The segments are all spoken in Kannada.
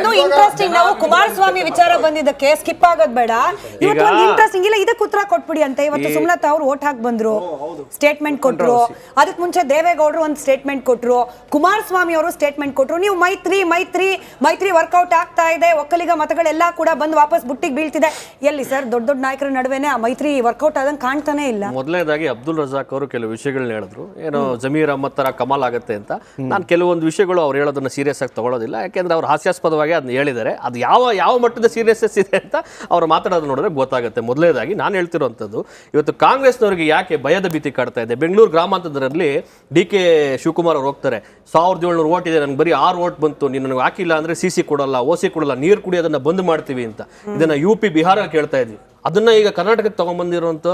ಇವತ್ತೊಂದು ಇಂಟ್ರೆಸ್ಟಿಂಗ್ ನಾವು ಕುಮಾರಸ್ವಾಮಿ ವಿಚಾರ ಬಂದಿದ್ದಕ್ಕೆ ಸ್ಕಿಪ್ ಆಗೋದ್ ಬೇಡ. ಇವತ್ತು ಒಂದು ಇಂಟ್ರೆಸ್ಟಿಂಗ್ ಇಲ್ಲ ಇದಕ್ಕೆ ಉತ್ತರ ಕೊಟ್ಬಿಡಿ ಅಂತ. ಇವತ್ತು ಸುಮಲತಾ ಅವ್ರು ಓಟ್ ಹಾಕಿ ಬಂದ್ರು. ಸ್ಟೇಟ್ಮೆಂಟ್ ಕೊಟ್ರು. ಅದಕ್ ಮುಂಚೆ ದೇವೇಗೌಡರು ಒಂದು ಸ್ಟೇಟ್ಮೆಂಟ್ ಕೊಟ್ರು. ಕುಮಾರಸ್ವಾಮಿ ಅವರು ಸ್ಟೇಟ್ಮೆಂಟ್ ಕೊಟ್ರು. ನೀವು ಮೈತ್ರಿ ಮೈತ್ರಿ ಮೈತ್ರಿ ವರ್ಕೌಟ್ ಆಗ್ತಾ ಇದೆ. ಒಕ್ಕಲಿಗ ಮತಗಳೆಲ್ಲ ಕೂಡ ಬಂದು ವಾಪಸ್ ಬುಟ್ಟಿಗೆ ಬೀಳ್ತಿದೆ. ಎಲ್ಲಿ ಸರ್? ದೊಡ್ಡ ದೊಡ್ಡ ನಾಯಕರ ನಡುವೆನೆ ಆ ಮೈತ್ರಿ ವರ್ಕೌಟ್ ಆದಂಗೆ ಕಾಣ್ತಾನೆ ಇಲ್ಲ. ಮೊದಲನೇದಾಗಿ ಅಬ್ದುಲ್ ರಜಾಕ್ ಅವರು ಕೆಲವು ವಿಷಯಗಳನ್ನ ಹೇಳಿದ್ರು. ಏನೋ ಜಮೀರ್ ಅಹಮ್ಮದ್ ತರ ಕಮಾಲ್ ಆಗುತ್ತೆ ಅಂತ. ನಾನು ಕೆಲವೊಂದು ವಿಷಯಗಳು ಅವ್ರು ಹೇಳೋದನ್ನ ಸೀರಿಯಸ್ ಆಗಿ ತಗೊಳ್ಳೋದಿಲ್ಲ ಯಾಕೆಂದ್ರೆ ಅವ್ರು ಹಾಸ್ಯಾಸ್ಪದವಾಗಿ ಅದನ್ನ ಹೇಳಿದ್ದಾರೆ. ಅದು ಯಾವ ಯಾವ ಮಟ್ಟದ ಸೀರಿಯಸ್ನೆಸ್ ಇದೆ ಅಂತ ಅವ್ರು ಮಾತಾಡೋದು ನೋಡಿದ್ರೆ ಗೊತ್ತಾಗುತ್ತೆ. ಮೊದಲನೇದಾಗಿ ನಾನು ಹೇಳ್ತಿರುವಂಥದ್ದು ಇವತ್ತು ಕಾಂಗ್ರೆಸ್ನವರಿಗೆ ಯಾಕೆ ಭಯದ ಭೀತಿ ಕಾಡ್ತಾ ಇದೆ? ಬೆಂಗಳೂರು ಗ್ರಾಮಾಂತರದಲ್ಲಿ ಡಿ ಕೆ ಶಿವಕುಮಾರ್ ಅವ್ರು ಹೋಗ್ತಾರೆ. ಸಾವಿರದ ಏಳ್ನೂರು ಓಟ್ ಇದೆ ನನಗೆ ಬರೀ ಆರು ಓಟ್ ಬಂತು, ನೀನು ನನಗೆ ಹಾಕಿಲ್ಲ ಅಂದರೆ ಸಿ ಸಿ ಕೊಡಲ್ಲ, ಓ ಸಿ ಕೊಡಲ್ಲ, ನೀರು ಕುಡಿಯೋದನ್ನು ಬಂದ್ ಮಾಡ್ತೀವಿ ಅಂತ. ಇದನ್ನು ಯು ಪಿ ಬಿಹಾರ ಕೇಳ್ತಾ ಇದ್ವಿ. ಅದನ್ನ ಈಗ ಕರ್ನಾಟಕಕ್ಕೆ ತಗೊಂಡ್ಬಂದಿರುವಂತ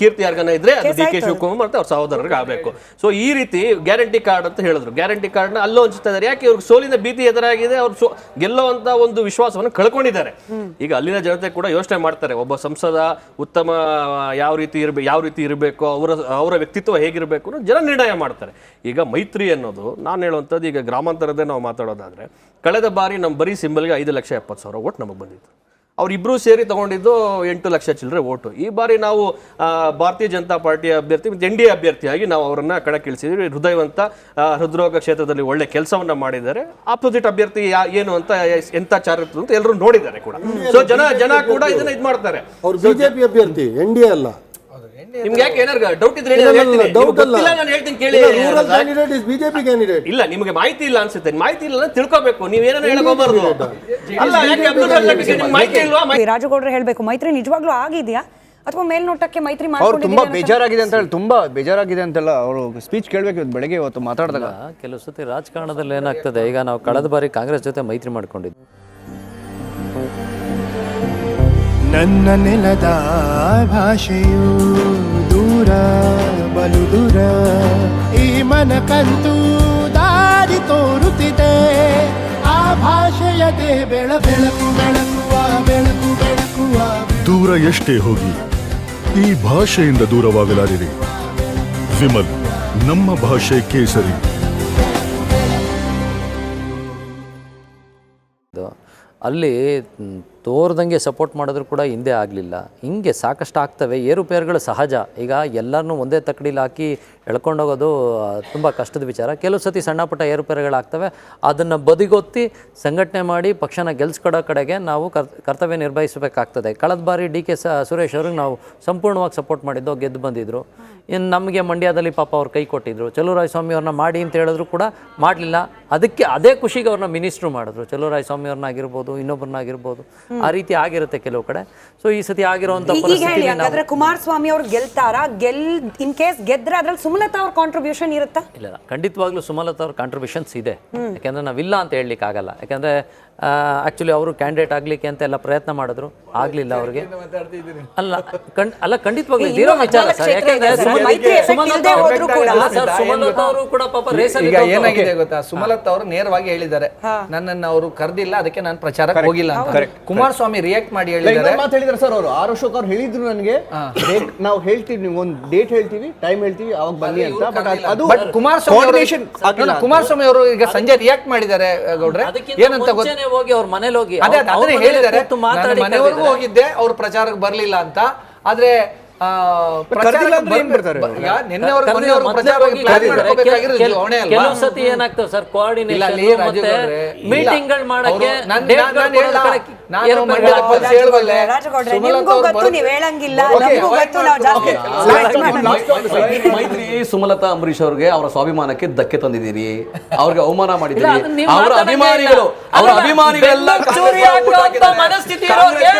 ಕೀರ್ತಿ ಯಾರ್ಗನ ಇದ್ರೆ ಅದು ಡಿ ಕೆ ಶಿವಕುಮಾರ್ ಮತ್ತೆ ಅವ್ರ ಸಹೋದರರಿಗೆ ಆಗಬೇಕು. ಸೊ ಈ ರೀತಿ ಗ್ಯಾರಂಟಿ ಕಾರ್ಡ್ ಅಂತ ಹೇಳಿದ್ರು. ಗ್ಯಾರಂಟಿ ಕಾರ್ಡ್ನ ಅಲ್ಲೋ ಹಂಚ್ತಾ ಇದ್ದಾರೆ ಯಾಕೆ ಇವ್ರಿಗೆ ಸೋಲಿನ ಭೀತಿ ಎದುರಾಗಿದೆ ಅವ್ರು ಸೋ ಗೆಲ್ಲುವಂತ ಒಂದು ವಿಶ್ವಾಸವನ್ನು ಕಳ್ಕೊಂಡಿದ್ದಾರೆ. ಈಗ ಅಲ್ಲಿನ ಜನತೆ ಕೂಡ ಯೋಚನೆ ಮಾಡ್ತಾರೆ ಒಬ್ಬ ಸಂಸದ ಉತ್ತಮ ಯಾವ ರೀತಿ ಇರಬೇಕು ಯಾವ ರೀತಿ ಇರಬೇಕು ಅವರ ಅವರ ವ್ಯಕ್ತಿತ್ವ ಹೇಗಿರಬೇಕು ಅನ್ನೋ ಜನ ನಿರ್ಣಯ ಮಾಡ್ತಾರೆ. ಈಗ ಮೈತ್ರಿ ಅನ್ನೋದು ನಾನು ಹೇಳುವಂಥದ್ದು ಈಗ ಗ್ರಾಮಾಂತರದೇ ನಾವು ಮಾತಾಡೋದಾದ್ರೆ ಕಳೆದ ಬಾರಿ ನಮ್ಮ ಬರೀ ಸಿಂಬಲ್ಗೆ ಐದು ಲಕ್ಷ ಎಪ್ಪತ್ತು ಸಾವಿರ ಓಟ್ ನಮಗೆ ಬಂದಿತ್ತು. ಅವರಿಬ್ಬರು ಸೇರಿ ತಗೊಂಡಿದ್ದು ಎಂಟು ಲಕ್ಷ ಚಿಲ್ಲರೆ ಓಟು. ಈ ಬಾರಿ ನಾವು ಭಾರತೀಯ ಜನತಾ ಪಾರ್ಟಿಯ ಅಭ್ಯರ್ಥಿ ಮತ್ತು ಎನ್ ಡಿ ಎ ಅಭ್ಯರ್ಥಿಯಾಗಿ ನಾವು ಅವರನ್ನ ಕಣಕ್ಕಿಳಿಸಿದ್ವಿ ಹೃದಯವಂತ ಹೃದ್ರೋಗ ಕ್ಷೇತ್ರದಲ್ಲಿ ಒಳ್ಳೆ ಕೆಲಸವನ್ನ ಮಾಡಿದ್ದಾರೆ. ಆಪೋಸಿಟ್ ಅಭ್ಯರ್ಥಿ ಯಾ- ಏನು ಅಂತ ಎಂತ ಚಾರಿತ್ರ ಅಂತ ಎಲ್ಲರೂ ನೋಡಿದ್ದಾರೆ ಕೂಡ. ಸೊ ಜನ ಜನ ಕೂಡ ಇದನ್ನ ಇದು ಮಾಡ್ತಾರೆ ಅವ್ರು ಬಿಜೆಪಿ ಅಭ್ಯರ್ಥಿ ಎನ್ ಡಿ ಅಲ್ಲ. ನಿಮ್ಗೆ ಯಾಕೆ ಏನಾರು ಡೌಟ್ ಇದ್ರೆ ಹೇಳಿ, ಇಲ್ಲ, ನಾನು ಹೇಳ್ತೀನಿ. doubt ಅಲ್ಲ. ಗೊತ್ತಿಲ್ಲ, ನಾನು ಹೇಳ್ತೀನಿ ಕೇಳಿ. Rural candidate is BJP candidate ಇಲ್ಲ ನಿಮಗೆ ಮಾಹಿತಿ ಇಲ್ಲ ಅನ್ಸುತ್ತೆ. ಮಾಹಿತಿ ಇಲ್ಲ ತಿಳ್ಕೋಬೇಕು. ತಿಳ್ಕೊಬೇಕು ನೀವೇನೋ ಹೇಳಕ್ ಹೋಗ್ಬಾರ್ದು. ಅಲ್ಲ ಯಾಕೆ ಅಬ್ದುಲ್ ರಜಾಕ್ಗೆ ನಿಮ್ಗೆ ಮಾಹಿತಿ ಇಲ್ವಾ? ರಾಜಗೌಡರು ಹೇಳ್ಬೇಕು. ಮೈತ್ರಿ ನಿಜವಾಗ್ಲೂ ಆಗಿದ್ಯಾ? ಅಥವಾ ಮೇಲ್ನೋಟಕ್ಕೆ ಮೈತ್ರಿ ಅವ್ರು ತುಂಬಾ ಬೇಜಾರಾಗಿದೆ ಅಂತ ಹೇಳಿ ತುಂಬಾ ಬೇಜಾರಾಗಿದೆ ಅಂತೆಲ್ಲ ಅವರು ಸ್ಪೀಚ್ ಕೇಳಬೇಕು ಇವತ್ತು ಬೆಳಗ್ಗೆ ಇವತ್ತು ಮಾತಾಡಿದಾಗ. ಕೆಲವು ಸತಿ ರಾಜಕಾರಣದಲ್ಲಿ ಏನಾಗ್ತದೆ? ಈಗ ನಾವು ಕಳೆದ ಬಾರಿ ಕಾಂಗ್ರೆಸ್ ಜೊತೆ ಮೈತ್ರಿ ಮಾಡ್ಕೊಂಡಿದ್ವಿ. ನನ್ನ ನೆಲದ ಭಾಷೆಯು ದೂರ ಬಲು ದೂರ. ಈ ಮನಕಂತೂ ದಾರಿ ತೋರುತ್ತಿದೆ. ಆ ಭಾಷೆಯದೇ ಬೆಳ ಬೆಳಕು ಬೆಳಕುವ ಬೆಳಕು ಬೆಳಕುವ. ದೂರ ಎಷ್ಟೇ ಹೋಗಿ ಈ ಭಾಷೆಯಿಂದ ದೂರವಾಗಲಾರಿರಿ. ವಿಮಲ್ ನಮ್ಮ ಭಾಷೆ ಕೇಸರಿ. ಅಲ್ಲಿ ತೋರ್ದಂಗೆ ಸಪೋರ್ಟ್ ಮಾಡಿದ್ರು ಕೂಡ ಹಿಂದೆ ಆಗಲಿಲ್ಲ. ಹಿಂಗೆ ಸಾಕಷ್ಟು ಆಗ್ತವೆ. ಏರುಪೇರುಗಳು ಸಹಜ. ಈಗ ಎಲ್ಲರನ್ನೂ ಒಂದೇ ತಕ್ಕಡಿಲಿ ಹಾಕಿ ಎಳ್ಕೊಂಡೋಗೋದು ತುಂಬ ಕಷ್ಟದ ವಿಚಾರ. ಕೆಲವು ಸತಿ ಸಣ್ಣ ಪುಟ್ಟ ಏರುಪೇರುಗಳಾಗ್ತವೆ. ಅದನ್ನು ಬದಿಗೊತ್ತಿ ಸಂಘಟನೆ ಮಾಡಿ ಪಕ್ಷನ ಗೆಲ್ಸ್ಕೊಡೋ ಕಡೆಗೆ ನಾವು ಕರ್, ಕರ್ತವ್ಯ ನಿರ್ವಹಿಸಬೇಕಾಗ್ತದೆ. ಕಳೆದ ಬಾರಿ ಡಿ ಕೆ ಸುರೇಶ್ ಅವ್ರಿಗೆ ನಾವು ಸಂಪೂರ್ಣವಾಗಿ ಸಪೋರ್ಟ್ ಮಾಡಿದ್ದು ಗೆದ್ದು ಬಂದಿದ್ದರು ಇನ್ನು ನಮಗೆ ಮಂಡ್ಯದಲ್ಲಿ ಪಾಪ ಅವ್ರು ಕೈ ಕೊಟ್ಟಿದ್ದರು ಸ್ವಾಮಿ ಅವ್ರನ್ನ ಮಾಡಿ ಅಂತ ಹೇಳಿದ್ರು ಕೂಡ ಮಾಡಲಿಲ್ಲ. ಅದಕ್ಕೆ ಅದೇ ಖುಷಿಗೆ ಅವ್ರನ್ನ ಮಿನಿಸ್ಟ್ರು ಮಾಡಿದ್ರು. ಸ್ವಾಮಿ ಅವ್ರನ್ನಾಗಿರ್ಬೋದು ಇನ್ನೊಬ್ಬರನ್ನಾಗಿರ್ಬೋದು ಆ ರೀತಿ ಆಗಿರುತ್ತೆ ಕೆಲವು ಕಡೆ. ಸೊ ಈ ಸತಿ ಆಗಿರುವಂತ ಪರಿಸ್ಥಿತಿ ಕುಮಾರಸ್ವಾಮಿ ಅವ್ರು ಗೆಲ್ತಾರ? ಗೆಲ್ ಇನ್ ಕೇಸ್ ಗೆದ್ರೆ ಅದ್ರಲ್ಲಿ ಸುಮಲತಾ ಅವ್ರ ಕಾಂಟ್ರಿಬ್ಯೂಷನ್ ಇರುತ್ತಾ? ಇಲ್ಲ ಇಲ್ಲ, ಖಂಡಿತವಾಗ್ಲೂ ಸುಮಲತಾ ಅವ್ರ ಕಾಂಟ್ರಿಬ್ಯೂಷನ್ಸ್ ಇದೆ. ಯಾಕೆಂದ್ರೆ ನಾವಿಲ್ಲ ಅಂತ ಹೇಳಲಿಕ್ಕೆ ಆಗಲ್ಲ ಯಾಕೆಂದ್ರೆ ಆಕ್ಚುಲಿ ಅವರು ಕ್ಯಾಂಡಿಡೇಟ್ ಆಗ್ಲಿಕ್ಕೆ ಅಂತ ಎಲ್ಲ ಪ್ರಯತ್ನ ಮಾಡಿದ್ರು. ಆಗ್ಲಿಲ್ಲ ಅವ್ರಿಗೆ. ಅಲ್ಲ ಖಂಡ್- ಅಲ್ಲ ಖಂಡಿತವಾಗ್ಲೂ ಜೀರೋ ವಿಚಾರ ಸರ್. ಯಾಕೆಂದ್ರೆ ಸುಮಲತಾ ಅವರು- ಕೂಡ. ಕೂಡ ಪಾಪ ರೇಸಲ್ಲಿ ಈಗ ಏನಾಗಿದೆ ಗೊತ್ತಾ? ಸುಮಲತ್ ಅವರು ನೇರವಾಗಿ ಹೇಳಿದ್ದಾರೆ. ನನ್ನನ್ನು ಅವರು ಕರೆದಿಲ್ಲ ಅದಕ್ಕೆ ನಾನು ಪ್ರಚಾರಕ್ಕೆ ಹೋಗಿಲ್ಲ ಅಂತ. ಕುಮಾರಸ್ವಾಮಿ ರಿಯಾಕ್ಟ್ ಮಾಡಿ ಹೇಳಿದ್ದಾರೆ ಇನ್ನೊಂದು ಮಾತು ಹೇಳಿದ್ರು ಸರ್ ಅವರು. ಆರ್ ಅಶೋಕ್ ಅವ್ರು ಹೇಳಿದ್ರು ನನಗೆ. ಡೇಟ್ ನಾವು ಹೇಳ್ತೀವಿ ನೀವು ಒಂದು ಡೇಟ್ ಹೇಳ್ತೀವಿ ಟೈಮ್ ಹೇಳ್ತೀವಿ ಅವಾಗ ಬನ್ನಿ ಅಂತ. ಬಟ್ ಅದು ಬಟ್ ಕುಮಾರಸ್ವಾಮಿ ಕುಮಾರಸ್ವಾಮಿ ಅವರು ಈಗ ಸಂಜೆ ರಿಯಾಕ್ಟ್ ಮಾಡಿದ್ದಾರೆ ಗೌಡ್ರೆ. ಏನಂತ ಗೊತ್ತ ಹೋಗಿ ಅವ್ರ ಮನೇಲಿ ಹೋಗಿ ಅದೇ ಅವ್ರ- ಅದನ್ನೇ ಅವ್ರ ಮನೇಲಿ ಹೇಳಿದ್ದಾರೆ ಕೂತು ಮಾತಾಡಿ ಮನೆವರೆಗೂ ಕರೆದಿದ್ದಾರೆ. ಹೋಗಿದ್ದೆ ಅವ್ರು ಪ್ರಚಾರಕ್ಕೆ ಬರ್ಲಿಲ್ಲ ಅಂತ ಆದ್ರೆ ಆ, ಪ್ರಚಾರಕ್ಕೆ ಕರೆದಿಲ್ಲ ಅಂದ್ರೆ ಏನ್ ಬರ್- ಬರ್ತಾರೆ ಅವ್ರು? ಈಗ ನಿನ್ನೆವರೆಗೂ ಕರೆದಿಲ್ಲ, ಮೊನ್ನೆವರೆಗೂ ಮೊದ್ಲೇ ಪ್ರಚಾರಕ್ಕೆ ಹೋಗಿ plan ಕರೆದಿದ್ದಾರೆ. ಮಾಡ್ಕೋಬೇಕಾಗಿರೋದು ಕೆಲ್- ಅವನೇ ಅಲ್ವಾ? ಕೆಲವು ಸತಿ ಏನಾಗ್ತದೆ ಸರ್ ಇಲ್ಲ, ಕೋಆರ್ಡಿನೇಷನ್ ರಾಜೀವ್ ಮತ್ತೆ ಗೌಡ್ರೆ, ಇಲ್ಲ. ಮೀಟಿಂಗ್ಗಳು ಮಾಡಕ್ಕೆ ಅವ್ರು- ನಾನ್- ನಾನ್- ಗಳು ನಾನ್ ಕೊಡೋದ್ರ ಹೇಳಲ್ಲ. ಕಡೆ ನಾನು ಏರ್ಪೇರು ಮಂಡ್ಯದ ಪಲ್ಸ್ ಹೇಳ್ಬಲ್ಲೆ. ರಾಜಗೌಡ್ರೆ ಸುಮಲತಾ ನಿಮ್ಗೂ ಗೊತ್ತು ಬರೋದು- ನೀವ್ ಹೇಳಂಗಿಲ್ಲ Okay, ನಮಗೂ avoid ಗೊತ್ತು ನಾವು ಜಾಸ್ತಿ ಮೈತ್ರಿ ಸುಮಲತಾ ಅಂಬರೀಶ್ ಅವ್ರಿಗೆ ಅವರ ಸ್ವಾಭಿಮಾನಕ್ಕೆ ಧಕ್ಕೆ ತಂದಿದ್ದೀರಿ. ಅವ್ರಿಗೆ ಅವಮಾನ ಇಲ್ಲ, ಮಾಡಿದ್ದೀರಿ. ಅದನ್ನ ನೀವು ಅವರ ಅಭಿಮಾನಿಗಳು ಅವರ ಅಭಿಮಾನಿಗಳೆಲ್ಲ ಬೆನ್ನು ಚೂರಿ ಹಾಕುವಂತ ಮನಸ್ಥಿತಿ ಇರೋರ್ಗೆ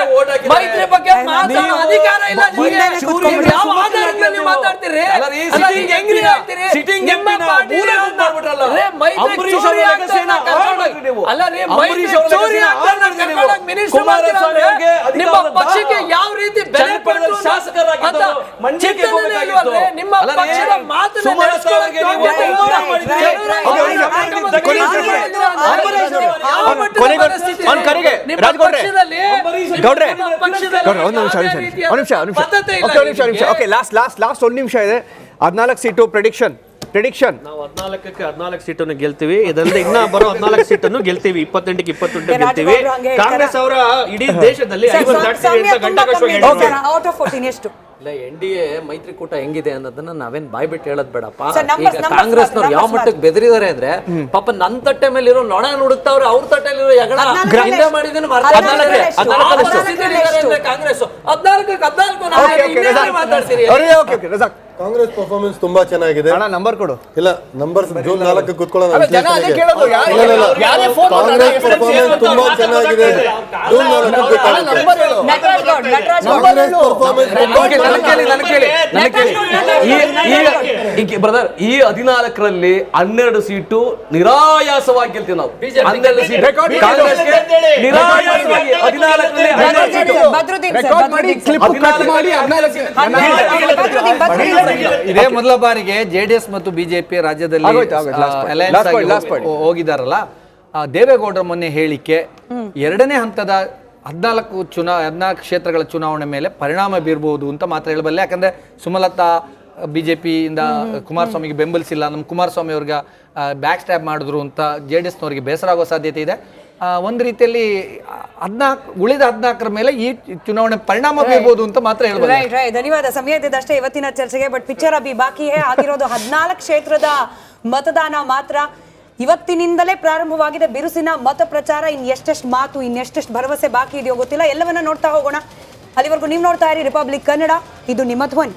ಮೈತ್ರಿ ಬಗ್ಗೆ ಮಾತಾಡೋ ಅಧಿಕಾರ ಇಲ್ಲ ನಿಮ್ಗೆ. ನೀವು ಯಾವ ಆಧಾರದ ಮೇಲೆ ನೀವು ಮಾತಾಡ್ತೀರಿ? ಅಲ್ಲ ರೀ, ಅಲ್ಲ, sitting ಈಗ ಹೆಂಗ್ರಿ MP ನ- ಹೇಳ್ತೀರಿ? sitting ನಿಮ್ಮ MP ನ ಪಾರ್ಟಿ ಮೂಲೆ ಅವ್ರನ್ನ- ಅವ್ರ ನೀವು. ಅಲ್ಲ ರೀ, ಅವ್ರ ಚೂರಿ ನಿಮ್ಮ ಪಕ್ಷಕ್ಕೆ ಯಾವ ರೀತಿ ಬೆಲೆ ಮಂಡ್ಯಕ್ಕೆ ನಿಮ್ಮ ಪಕ್ಷದ ಕರೆಗೆ, ರಾಜಗೌಡ್ರೆ. ಗೌಡ್ರೆ ಗೌಡ್ರೆ, ಒಂದು ನಿಮಿಷ ಒಂದ್ ಒಂದು ನಿಮಿಷ ರೀತಿಯ ಒಂದು ನಿಮಿಷ ನಿಮಿಷ ಓಕೆ ಒಂದು ನಿಮಿಷ ಒಂದು ನಿಮಿಷ. ಓಕೆ ಲಾಸ್ಟ್ ಲಾಸ್ಟ್ ಲಾಸ್ಟ್ ಒಂದು ನಿಮಿಷ ಇದೆ. ಹದಿನಾಲ್ಕು ಸೀಟು ಪ್ರೆಡಿಕ್ಷನ್ ಪ್ರಿಡಿಕ್ಷನ್ ನಾವು ಹದಿನಾಲ್ಕಕ್ಕೆ ಹದಿನಾಲ್ಕು ಸೀಟನ್ನು ಗೆಲ್ತೀವಿ. ಇದಲ್ಲದೆ ಇನ್ನ ಬರೋ ಹದಿನಾಲ್ಕು ಸೀಟನ್ನು ಗೆಲ್ತೀವಿ. ಇಪ್ಪತ್ತೆಂಟಕ್ಕೆ ಇಪ್ಪತ್ತೆಂಟು ಗೆಲ್ತೀವಿ. ಕಾಂಗ್ರೆಸ್ ಅವರ ಇಡೀ ದೇಶದಲ್ಲಿ ಔಟ್ ಆಫ್ ಫೋರ್ಟೀನ್ ಎಷ್ಟು? ಇಲ್ಲ ಎನ್ ಡಿ ಎ ಮೈತ್ರಿಕೂಟ ಹೆಂಗಿದೆ ಅನ್ನೋದನ್ನ ನಾವೇನ್ ಬಾಯ್ಬಿಟ್ಟು ಹೇಳೋದ್ ಬೇಡಪ್ಪ. ಈಗ ಕಾಂಗ್ರೆಸ್ ಕಾಂಗ್ರೆಸ್ನವ್ರು ಯಾವ ಮಟ್ಟಕ್ಕೆ ಬೆದರಿದ್ದಾರೆ ಅಂದ್ರೆ ಪಾಪ ನನ್ ತಟ್ಟೆ ಮೇಲೆ ಇರೋ ನೊಣ ನುಡುಕ್ತಾವ್ರೆ ಅವ್ರ ತಟ್ಟೆಲಿರೋ ಹದ್ನಾಲ್ಕರಲ್ಲಿ ಹಿಂದೆ ಎಷ್ಟು? ಕಾಂಗ್ರೆಸ್ ಹದ್ನಾಲ್ಕು ಹದಿನಾಲ್ಕು ಮಾತಾಡ್ತೀರಿ? Okay okay Razak Congress performance ತುಂಬಾ ಚೆನ್ನಾಗಿದೆ. ಅಣ್ಣ ನಂಬರ್ ಕೊಡು. ಇಲ್ಲ ನಂಬರ್ ಜೂನ್ ನಾಲ್ಕು ಕುತ್ಕೊಳ್ಳೋಣ ಕಾಂಗ್ರೆಸ್ ಪರ್ಫಾರ್ಮೆನ್ಸ್ ತುಂಬಾ ಚೆನ್ನಾಗಿದೆ. ಜೂನ್ ನಾಲ್ಕು ನಂಬರ್ ಹೇಳು. ನಟರಾಜ್ ನಟರಾಜ್ ಗೌಡ್ ಕಾಂಗ್ರೆಸ್ ಪರ್ಫಾರ್ಮೆನ್ಸ್ ತುಂಬಾ ನನಗೆ ಕೇಳಿ ನನಗೆ ಕೇಳಿ ನನಗೆ ಕೇಳಿ ನಟರಾಜ್ ಈ ಬ್ರದರ್ ಈ ಹದಿನಾಲ್ಕರಲ್ಲಿ ಹನ್ನೆರಡು ಸೀಟು ನಿರಾಯಾಸವಾಗಿ ಗೆಲ್ತೀವಿ ನಾವು. ಹನ್ನೆರಡು ಸೀಟ್. ಕಾಂಗ್ರೆಸ್ಗೆ ನಿರಾಯಾಸವಾಗಿ ಹದಿನಾಲ್ಕರಲ್ಲಿ ಹನ್ನೆರಡು ಸೀಟು. ಬದ್ರುದ್ದೀನ್ ಸರ್, ರೆಕಾರ್ಡ್ ಮಾಡಿ ಕ್ಲಿಪ್ ಮಾಡಿ ಹದಿನಾಲ್ಕು. ಇದೇ ಮೊದಲ ಬಾರಿಗೆ ಜೆಡಿಎಸ್ ಮತ್ತು ಬಿಜೆಪಿ ರಾಜ್ಯದಲ್ಲಿ ಹೋಗಿದಾರಲ್ಲ. ದೇವೇಗೌಡರ ಮೊನ್ನೆ ಹೇಳಿಕೆ ಎರಡನೇ ಹಂತದ ಹದಿನಾಲ್ಕು ಚುನಾ ಹದಿನಾಲ್ಕು ಕ್ಷೇತ್ರಗಳ ಚುನಾವಣೆ ಮೇಲೆ ಪರಿಣಾಮ ಬೀರಬಹುದು ಅಂತ ಮಾತ್ರ ಹೇಳಬಲ್ಲ. ಯಾಕಂದ್ರೆ ಸುಮಲತಾ ಬಿಜೆಪಿಯಿಂದ ಕುಮಾರಸ್ವಾಮಿಗೆ ಬೆಂಬಲಿಸಿಲ್ಲ. ನಮ್ಮ ಕುಮಾರಸ್ವಾಮಿ ಅವ್ರಿಗೆ ಬ್ಯಾಕ್ ಸ್ಟ್ಯಾಪ್ ಮಾಡಿದ್ರು ಅಂತ ಜೆ ಡಿ ಎಸ್ನವರಿಗೆ ಬೇಸರ ಆಗೋ ಸಾಧ್ಯತೆ ಇದೆ. ಒಂದು ರೀತಿಯಲ್ಲಿ ಹದಿನಾಲ್ಕು ಉಳಿದ ಹದಿನಾಲ್ಕರ ಮೇಲೆ ಈ ಚುನಾವಣೆ ಪರಿಣಾಮ ಬೀರಬಹುದು ಅಂತ ಮಾತ್ರ ಹೇಳ್ಬೋದು. ರೈಟ್ ರೈಟ್ ಧನ್ಯವಾದ. ಸಮಯ ಇದ್ದಷ್ಟೇ ಇವತ್ತಿನ ಚರ್ಚೆಗೆ ಬಟ್ ಪಿಕ್ಚರ್ ಅಭಿ ಬಾಕಿ ಆಗಿರೋದು ಹದಿನಾಲ್ಕು ಕ್ಷೇತ್ರದ ಮತದಾನ ಮಾತ್ರ. ಇವತ್ತಿನಿಂದಲೇ ಪ್ರಾರಂಭವಾಗಿದೆ ಬಿರುಸಿನ ಮತ ಪ್ರಚಾರ. ಇನ್ ಎಷ್ಟೆಷ್ಟು ಮಾತು ಇನ್ನೆಷ್ಟೆಷ್ಟು ಭರವಸೆ ಬಾಕಿ ಇದೆಯೋ ಗೊತ್ತಿಲ್ಲ. ಎಲ್ಲವನ್ನ ನೋಡ್ತಾ ಹೋಗೋಣ. ಅಲ್ಲಿವರೆಗೂ ನೀವು ನೋಡ್ತಾ ಇರಿ ರಿಪಬ್ಲಿಕ್ ಕನ್ನಡ. ಇದು ನಿಮ್ಮ ಧ್ವನಿ